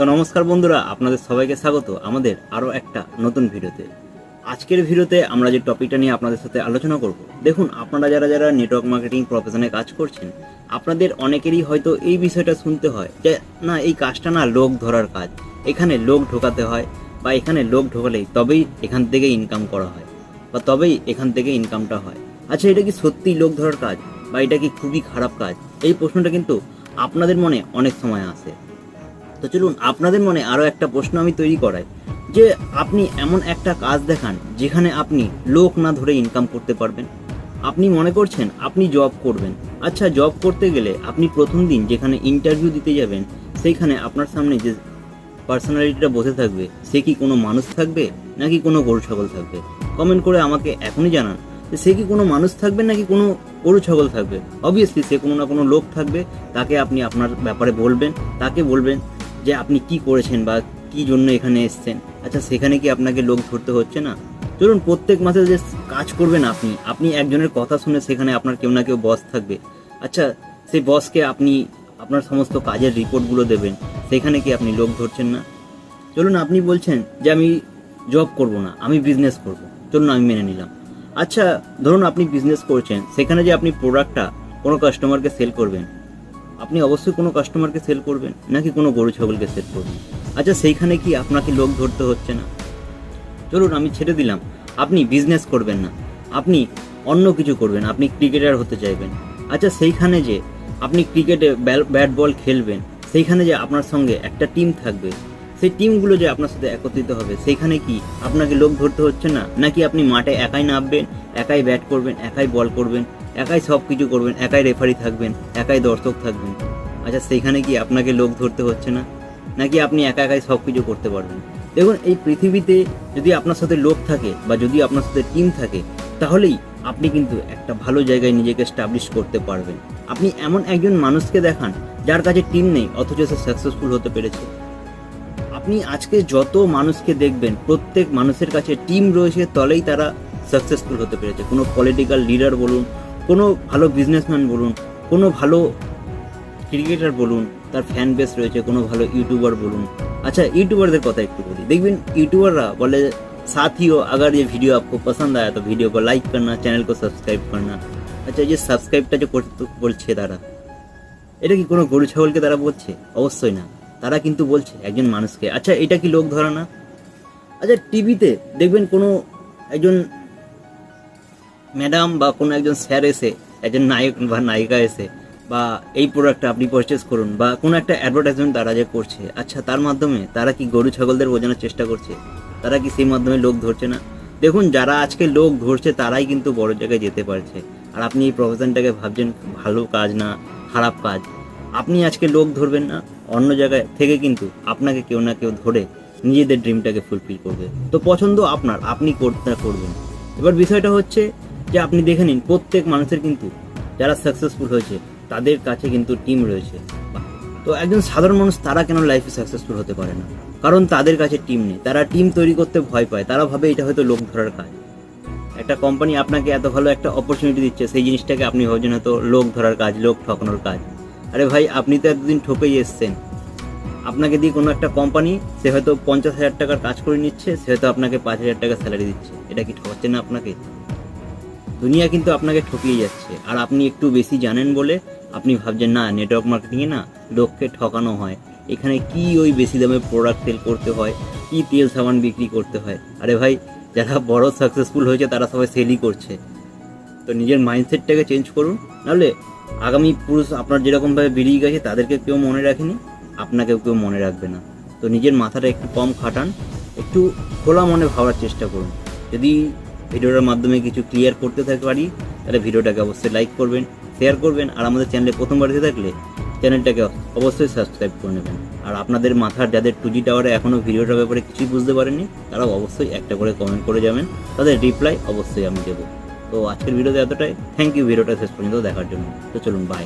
তো নমস্কার বন্ধুরা, আপনাদের সবাইকে স্বাগত আমাদের আরও একটা নতুন ভিডিওতে। আজকের ভিডিওতে আমরা যে টপিকটা নিয়ে আপনাদের সাথে আলোচনা করব, দেখুন আপনারা যারা যারা নেটওয়ার্ক মার্কেটিং প্রফেশনে কাজ করছেন, আপনাদের অনেকেরই হয়তো এই বিষয়টা শুনতে হয় যে, না, এই কাজটা না লোক ধরার কাজ। এখানে লোক ঢোকাতে হয় বা এখানে লোক ঢোকালেই তবেই এখান থেকে ইনকাম করা হয় বা তবেই এখান থেকে ইনকামটা হয়। আচ্ছা এটা কি সত্যিই লোক ধরার কাজ বা এটা কি খুবই খারাপ কাজ? এই প্রশ্নটা কিন্তু আপনাদের মনে অনেক সময় আসে। তো চলুন, আপনাদের মনে আরও একটা প্রশ্ন আমি তৈরি করাই, যে আপনি এমন একটা কাজ দেখান যেখানে আপনি লোক না ধরে ইনকাম করতে পারবেন। আপনি মনে করছেন আপনি জব করবেন। আচ্ছা জব করতে গেলে আপনি প্রথম দিন যেখানে ইন্টারভিউ দিতে যাবেন, সেইখানে আপনার সামনে যে পার্সোনালিটিটা বসে থাকবে, সে কি কোনো মানুষ থাকবে নাকি কোনো গরু ছাগল থাকবে? কমেন্ট করে আমাকে এখনই জানান সে কি কোনো মানুষ থাকবে নাকি কোনো গরু ছাগল থাকবে? অবভিয়াসলি সে কোনো না কোনো লোক থাকবে, তাকে আপনি আপনার ব্যাপারে বলবেন, তাকে বলবেন যে আপনি কি করেছেন বা কি জন্য এখানে এসেছেন? আচ্ছা সেখানে কি আপনাকে লোক ধরতে হচ্ছে না? চলুন প্রত্যেক মাসে যে কাজ করবেন আপনি আপনি একজনের কথা শুনে সেখানে আপনার কেউ না কেউ বস থাকবে। আচ্ছা সেই বসকে আপনি আপনার সমস্ত কাজের রিপোর্টগুলো দেবেন, সেখানে কি আপনি লোক ধরছেন না? চলুন, আপনি বলছেন যে আমি জব করব না, আমি বিজনেস করব। চলুন, আমি মেনে নিলাম। আচ্ছা ধরুন আপনি বিজনেস করছেন, সেখানে যে আপনি প্রোডাক্টটা কোনো কাস্টমারকে সেল করবেন আপনি অবশ্যই কোনো কাস্টমারকে সেল করবেন, নাকি কোনো গরু, ছাগলকে সেল করবেন? আচ্ছা সেইখানে কি আপনাকে লোক ধরতে হচ্ছে না? চলুন, আমি ছেড়ে দিলাম। আপনি বিজনেস করবেন না। আপনি অন্য কিছু করবেন, আপনি ক্রিকেটার হতে চাইবেন। আচ্ছা সেইখানে যে আপনি ক্রিকেটে ব্যাট বল খেলবেন, সেইখানে যে আপনার সঙ্গে একটা টিম থাকবে, সেই টিমগুলো যে আপনার সাথে একত্রিত হবে, সেইখানে কি আপনাকে লোক ধরতে হচ্ছে না? নাকি আপনি মাঠে একাই নামবেন, একাই ব্যাট করবেন, একাই বল করবেন? একাই সব কিছু করবেন, একাই রেফারি থাকবেন, একাই দর্শক থাকবেন। আচ্ছা সেইখানে কি আপনাকে লোক ধরতে হচ্ছে না? নাকি আপনি একা একাই সব কিছু করতে পারবেন? দেখুন, এই পৃথিবীতে যদি আপনার সাথে লোক থাকে বা যদি আপনার সাথে টিম থাকে, তাহলেই আপনি কিন্তু একটা ভালো জায়গায় নিজেকে স্টাবলিশ করতে পারবেন। আপনি এমন একজন মানুষকে দেখান যার কাছে টিম নেই, অথচ সে সাকসেসফুল হতে পেরেছে। আপনি আজকে যত মানুষকে দেখবেন, প্রত্যেক মানুষের কাছে টিম রয়েছে, তলেই তারা সাকসেসফুল হতে পেরেছে। কোনো পলিটিক্যাল লিডার বলুন কোনো ভালো বিজনেসম্যান বলুন, কোনো ভালো ক্রিকেটার বলুন, তার ফ্যান বেস রয়েছে, কোনো ভালো ইউটিউবার বলুন। আচ্ছা ইউটিউবারদের কথা একটু বলি। দেখবেন ইউটিউবাররা বলে साथियों আগার যে ভিডিও आपको পছন্দ আয়, তো ভিডিও লাইক করনা চ্যানেল সাবস্ক্রাইব করনা। আচ্ছা যে সাবস্ক্রাইবটা যে বলছে তারা, এটা কি কোনো গরু, ছাগলকে তারা বলছে? অবশ্যই না। তারা কিন্তু বলছে, একজন মানুষকে। আচ্ছা এটা কি লোক ধরা না? আচ্ছা টিভিতে দেখবেন কোনো একজন ম্যাডাম বা কোনো একজন স্যার এসে, একজন নায়ক বা নায়িকা এসে, বা এই প্রোডাক্টটা আপনি পারচেস করুন, বা কোনো একটা অ্যাডভার্টাইজমেন্ট তারা যে করছে আচ্ছা তার মাধ্যমে তারা কি গরু ছাগলদের বোঝানোর চেষ্টা করছে? তারা কি সেই মাধ্যমে লোক ধরছে না? দেখুন, যারা আজকে লোক ধরছে, তারাই কিন্তু বড় জায়গায় যেতে পারছে। আর আপনি এই প্রফেশনটাকে ভাবছেন, ভালো কাজ না, খারাপ কাজ? আপনি আজকে লোক ধরবেন না, অন্য জায়গায় থেকে কিন্তু আপনাকে কেউ না কেউ ধরে নিজেদের ড্রিমটাকে ফুলফিল করবে। তো পছন্দ আপনার, আপনি করতে করবেন। এবার বিষয়টা হচ্ছে যে আপনি দেখে নিন, প্রত্যেক মানুষের কিন্তু যারা সাকসেসফুল হয়েছে, তাদের কাছে কিন্তু টিম রয়েছে। তো একজন সাধারণ মানুষ, তারা কেন লাইফে সাকসেসফুল হতে পারে না? কারণ তাদের কাছে টিম নেই। তারা টিম তৈরি করতে ভয় পায়। তারা ভাবে এটা হয়তো লোক ধরার কাজ। একটা কোম্পানি আপনাকে এত ভালো একটা অপরচুনিটি দিচ্ছে, সেই জিনিসটাকে আপনি ভাবছেন হয়তো লোক ধরার কাজ, লোক ঠকানোর কাজ। আরে ভাই, আপনি তো এতদিন ঠকেই এসছেন। আপনাকে দিয়ে কোনো একটা কোম্পানি সে হয়তো পঞ্চাশ হাজার টাকার কাজ করে নিচ্ছে, সে হয়তো আপনাকে পাঁচ হাজার টাকা স্যালারি দিচ্ছে। এটা কি ঠকাচ্ছে না আপনাকে? দুনিয়া কিন্তু আপনাকে ঠকিয়ে যাচ্ছে। আর আপনি একটু বেশি জানেন বলে আপনি ভাবছেন, না নেটওয়ার্ক মার্কেটিংয়ে না লোককে ঠকানো হয়। এখানে কি ওই বেশি দামে প্রোডাক্ট সেল করতে হয়? কি তেল সাবান বিক্রি করতে হয়? আরে ভাই, যারা বড় সাকসেসফুল হয়েছে, তারা সবাই সেলই করছে। তো নিজের মাইন্ডসেটটাকে চেঞ্জ করুন। নাহলে আগামী পুরুষ আপনার যেরকমভাবে বেরিয়ে গেছে, তাদেরকে কেউ মনে রাখেনি, আপনাকেও কেউ মনে রাখবে না। তো নিজের মাথাটা একটু কম খাটান, একটু খোলা মনে ভাবার চেষ্টা করুন। যদি ভিডিওটার মাধ্যমে কিছু ক্লিয়ার করতে থাকতে পারি, তাহলে ভিডিওটাকে অবশ্যই লাইক করবেন শেয়ার করবেন, আর আমাদের চ্যানেলে প্রথমবার এসে থাকলে চ্যানেলটাকে অবশ্যই সাবস্ক্রাইব করে নেবেন। আর আপনাদের মাথার যাদের টু জি টাওয়ারে এখনও ভিডিওটার ব্যাপারে কিছুই বুঝতে পারেননি, তারাও অবশ্যই একটা করে কমেন্ট করে যাবেন, তাদের রিপ্লাই অবশ্যই আমি দেবো। তো আজকের ভিডিওতে এতটাই থ্যাংক ইউ ভিডিওটা শেষ পর্যন্ত দেখার জন্য। তো চলুন বাই